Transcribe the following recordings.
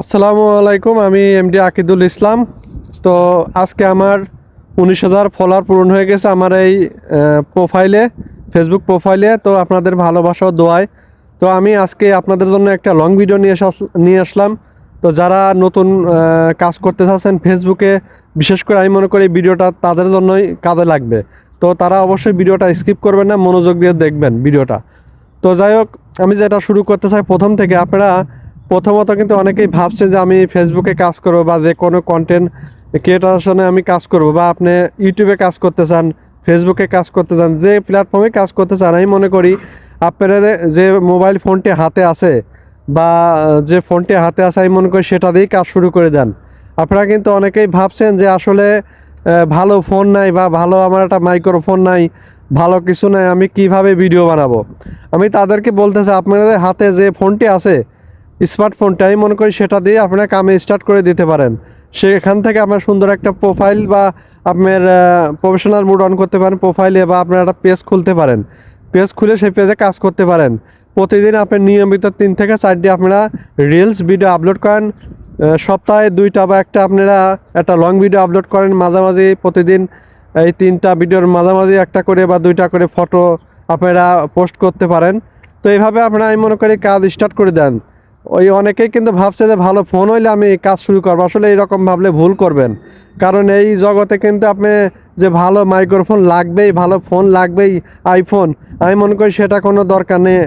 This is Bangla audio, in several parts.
আসসালামু আলাইকুম, আমি এমডি আকিদুল ইসলাম। তো আজকে আমার উনিশ হাজার ফলোয়ার পূরণ হয়ে গেছে আমার এই প্রোফাইলে ফেসবুক প্রোফাইলে তো আপনাদের ভালোবাসা দোয়ায়। তো আমি আজকে আপনাদের জন্য একটা লং ভিডিও নিয়ে নিয়ে আসলাম। তো যারা নতুন কাজ করতে চাচ্ছেন ফেসবুকে বিশেষ করে আমি মনে করি ভিডিওটা তাদের জন্যই কাজে লাগবে। তো তারা অবশ্যই ভিডিওটা স্কিপ করবেন না, মনোযোগ দিয়ে দেখবেন ভিডিওটা তো যাই হোক, আমি যেটা শুরু করতে চাই প্রথম থেকে, আপনারা প্রথমত কিন্তু অনেকেই ভাবছে যে আমি ফেসবুকে কাজ করব বা যে কোনো কন্টেন্ট ক্রিয়েটারেশনে আমি কাজ করব বা আপনি ইউটিউবে কাজ করতে চান ফেসবুকে কাজ করতে চান, যে প্ল্যাটফর্মে কাজ করতে চান, আমি মনে করি আপনারা যে মোবাইল ফোনটি হাতে আছে বা যে ফোনটি হাতে আছে, আমি মনে করি সেটা দিয়েই কাজ শুরু করে দেন। আপনারা কিন্তু অনেকেই ভাবছেন যে আসলে ভালো ফোন নাই বা ভালো আমার একটা মাইক্রোফোন নাই, ভালো কিছু নাই, আমি কীভাবে ভিডিও বানাবো? আমি তাদেরকে বলতে চাই, আপনাদের হাতে যে ফোনটি আছে স্মার্টফোনটা, আমি মনে করি সেটা দিয়ে আপনারা কামে স্টার্ট করে দিতে পারেন। সেখান থেকে আপনার সুন্দর একটা প্রোফাইল বা আপনার প্রফেশনাল মুড অন করতে পারেন প্রোফাইলে বা আপনার একটা পেজ খুলতে পারেন। পেজ খুলে সেই পেজে কাজ করতে পারেন। প্রতিদিন আপনি নিয়মিত তিন থেকে চারটি আপনারা রিলস ভিডিও আপলোড করেন। সপ্তাহে দুইটা বা একটা আপনারা একটা লং ভিডিও আপলোড করেন। মাঝামাঝি প্রতিদিন এই তিনটা ভিডিওর মাঝামাঝি একটা করে বা দুইটা করে ফটো আপনারা পোস্ট করতে পারেন। তো এইভাবে আপনারা, আমি মনে করি, কাজ স্টার্ট করে দেন। ওই অনেকেই কিন্তু ভাবছে যে ভালো ফোন হইলে আমি কাজ শুরু করব। আসলে এইরকম ভাবলে ভুল করবেন। কারণ এই জগতে কিন্তু আপনি যে ভালো মাইক্রোফোন লাগবেই, ভালো ফোন লাগবেই আইফোন আমি মনে করি সেটা কোনো দরকার নেই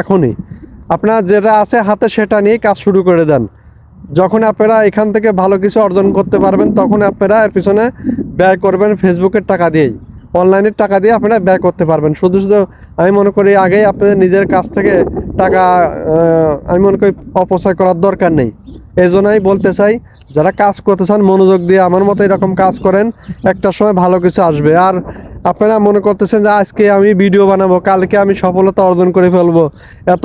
এখনই। আপনার যেটা আছে হাতে সেটা নিয়েই কাজ শুরু করে দেন। যখন আপনারা এখান থেকে ভালো কিছু অর্জন করতে পারবেন, তখন আপনারা এর পিছনে ব্যয় করবেন ফেসবুকের টাকা দিয়েই। অনলাইনের টাকা দিয়ে আপনারা ব্যয় করতে পারবেন। শুধু শুধু আমি মনে করি আগেই আপনাদের নিজের কাছ থেকে টাকা আমি মনে করি অপচয় করার দরকার নেই। এই জন্যই বলতে চাই, যারা কাজ করতে চান, মনোযোগ দিয়ে আমার মতো এরকম কাজ করেন, একটা সময় ভালো কিছু আসবে। আর আপনারা মনে করতেছেন যে আজকে আমি ভিডিও বানাবো, কালকে আমি সফলতা অর্জন করে ফেলব, এত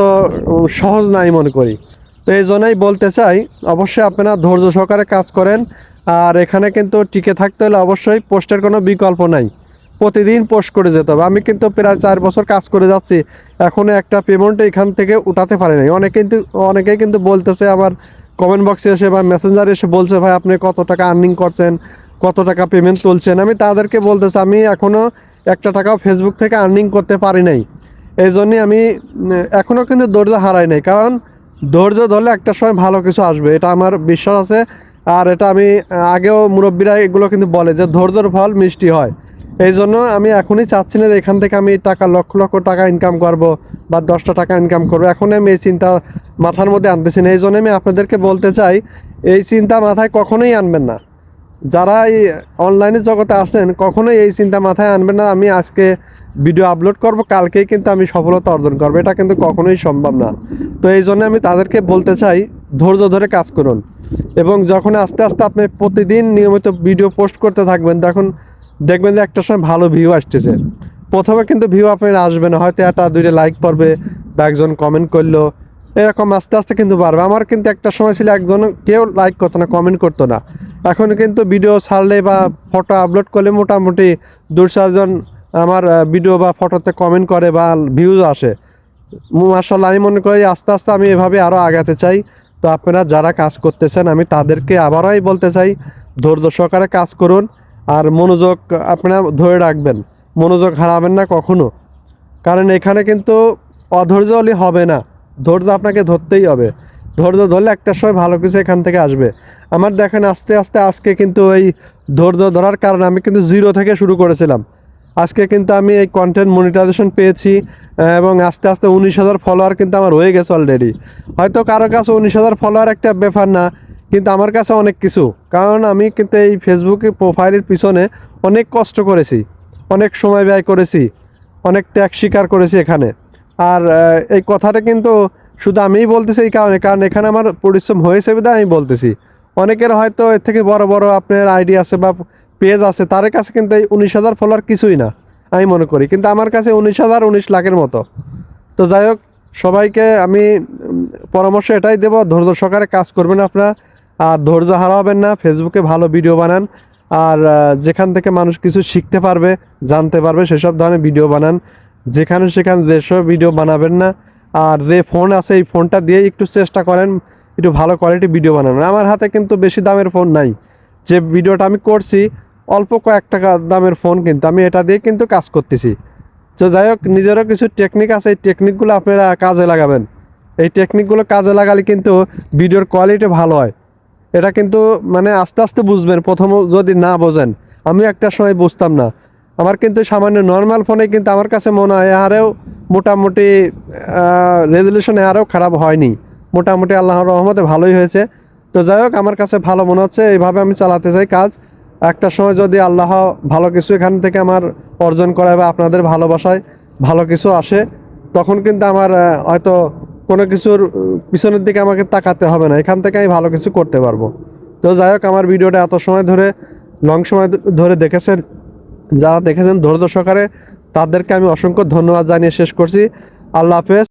সহজ নাই মনে করি। তো এই জন্যই বলতে চাই, অবশ্যই আপনারা ধৈর্য সহকারে কাজ করেন, আর এখানে কিন্তু টিকে থাকতে হলে অবশ্যই পোস্টের কোনো বিকল্প নাই। প্রতিদিন পোস্ট করে যেতে হবে। আমি কিন্তু প্রায় চার বছর কাজ করে যাচ্ছি। এখনও একটা পেমেন্ট এখান থেকে উঠাতে পারি নাই। অনেকে কিন্তু, অনেকেই কিন্তু বলতেছে আমার কমেন্ট বক্সে এসে বা মেসেঞ্জারে এসে বলছে, ভাই, আপনি কত টাকা আর্নিং করছেন? কত টাকা পেমেন্ট তুলছেন? আমি তাদেরকে বলতেছি, আমি এখনও একটা টাকাও ফেসবুক থেকে আর্নিং করতে পারি নাই। এই জন্যই আমি এখনও কিন্তু ধৈর্য হারাই নাই। কারণ ধৈর্য ধরলে একটা সময় ভালো কিছু আসবে। এটা আমার বিশ্বাস আছে। আর এটা আমি আগেও মুরব্বীরা এগুলো কিন্তু বলে যে ধৈর্যর ফল মিষ্টি হয়। এই জন্য আমি এখনই চাচ্ছি না যে এখান থেকে আমি টাকা, লক্ষ লক্ষ টাকা ইনকাম করব বা দশটা টাকা ইনকাম করব। এখন আমি এই চিন্তা মাথার মধ্যে আনতেছি না। এই জন্য আমি আপনাদেরকে বলতে চাই, এই চিন্তা মাথায় কখনোই আনবেন না। যারা এই অনলাইনের জগতে আসেন কখনোই এই চিন্তা মাথায় আনবেন না। আমি আজকে ভিডিও আপলোড করব, কালকেই কিন্তু আমি সফলতা অর্জন করব। এটা কিন্তু কখনোই সম্ভব না। তো এই জন্য আমি তাদেরকে বলতে চাই, ধৈর্য ধরে কাজ করুন। এবং যখন আস্তে আস্তে আপনি প্রতিদিন নিয়মিত ভিডিও পোস্ট করতে থাকবেন তখন দেখবেন যে একটা সময় ভালো ভিউ আসতেছে। প্রথমে কিন্তু ভিউ আপনার আসবে না, হয়তো একটা দুইটা লাইক পড়বে বা একজন কমেন্ট করল, এরকম আস্তে আস্তে কিন্তু বাড়বে। আমার কিন্তু একটা সময় ছিল একজন কেউ লাইক করতো না কমেন্ট করতো না। এখন কিন্তু ভিডিও ছাড়লে বা ফটো আপলোড করলে মোটামুটি দু চারজন আমার ভিডিও বা ফটোতে কমেন্ট করে বা ভিউজ আসে। মার্শাল্লাহ আমি মনে করি আস্তে আস্তে আমি এভাবে আরও আগাতে চাই। তো আপনারা যারা কাজ করতেছেন, আমি তাদেরকে আবারই বলতে চাই, ধৈর্য সহকারে কাজ করুন। আর মনোযোগ আপনারা ধরে রাখবেন। মনোযোগ হারাবেন না কখনো। কারণ এখানে কিন্তু অধৈর্য হলে হবে না। ধৈর্য আপনাকে ধরতেই হবে। ধৈর্য ধরলে একটা সময় ভালো কিছু এখান থেকে আসবে। আমার দেখেন আস্তে আস্তে, আজকে কিন্তু এই ধৈর্য ধরার কারণে আমি কিন্তু জিরো থেকে শুরু করেছিলাম। আজকে কিন্তু আমি এই কন্টেন্ট মনিটাইজেশন পেয়েছি এবং আস্তে আস্তে উনিশ হাজার ফলোয়ার কিন্তু আমার হয়ে গেছে অলরেডি হয়তো কারও কাছে উনিশ হাজার ফলোয়ার একটা ব্যাপার না কিন্তু আমার কাছে অনেক কিছু। কারণ আমি কিন্তু এই ফেসবুকে প্রোফাইলের পিছনে অনেক কষ্ট করেছি, অনেক সময় ব্যয় করেছি, অনেক ত্যাগ স্বীকার করেছি এখানে। আর এই কথাটা কিন্তু শুধু আমিই বলতেছি এই কারণে, কারণ এখানে আমার পরিশ্রম হয়েছে বিধায় আমি বলতেছি। অনেকের হয়তো এর থেকে বড় বড় আপনার আইডি আছে বা পেজ আছে, তার কাছে কিন্তু এই উনিশ হাজার ফলোয়ার কিছুই না, আমি মনে করি। কিন্তু আমার কাছে উনিশ হাজার, উনিশ লাখের মতো। তো যাই হোক, সবাইকে আমি পরামর্শ এটাই দেবো, ধৈর্য সহকারে কাজ করবেন আপনারা। আর ধৈর্য হারাবেন না ফেসবুকে ভালো ভিডিও বানান। আর যেখান থেকে মানুষ কিছু শিখতে পারবে, জানতে পারবে, সেসব ধরনের ভিডিও বানান। যেখানে সেখানে যেসব ভিডিও বানাবেন না, আর যে ফোন আছে এই ফোনটা দিয়ে একটু চেষ্টা করেন, একটু ভালো কোয়ালিটি ভিডিও বানানোর। আমার হাতে কিন্তু বেশি দামের ফোন নাই। যে ভিডিওটা আমি করছি, অল্প কয়েক টাকা দামের ফোন কিন্তু আমি এটা দিয়ে কিন্তু কাজ করতেছি। তো যাই হোক, নিজেরও কিছু টেকনিক আছে, এই টেকনিকগুলো আপনারা কাজে লাগাবেন। এই টেকনিকগুলো কাজে লাগালে কিন্তু ভিডিওর কোয়ালিটি ভালো হয়। এটা কিন্তু মানে আস্তে আস্তে বুঝবেন, প্রথম যদি না বোঝেন। আমি একটা সময় বুঝতাম না। আমার কিন্তু সামান্য নর্মাল ফোনে কিন্তু আমার কাছে মনে হয় আরেও মোটামুটি রেজলিউশন আরেও খারাপ হয়নি। মোটামুটি আল্লাহর রহমতে ভালোই হয়েছে। তো যাই হোক, আমার কাছে ভালো মনে হচ্ছে, এইভাবে আমি চালাতে চাই কাজ। একটা সময় যদি আল্লাহ ভালো কিছু এখান থেকে আমার অর্জন করায় বা আপনাদের ভালোবাসায় ভালো কিছু আসে, তখন কিন্তু আমার হয়তো কোনো কিছুর পিছনের দিকে আমাকে তাকাতে হবে না। এখান থেকে আমি ভালো কিছু করতে পারব। তো যাই হোক, আমার ভিডিওটা এত সময় ধরে লং সময় ধরে দেখেছেন, যারা দেখেছেন ধৈর্য সহকারে, তাদেরকে আমি অসংখ্য ধন্যবাদ জানিয়ে শেষ করছি। আল্লাহ হাফেজ।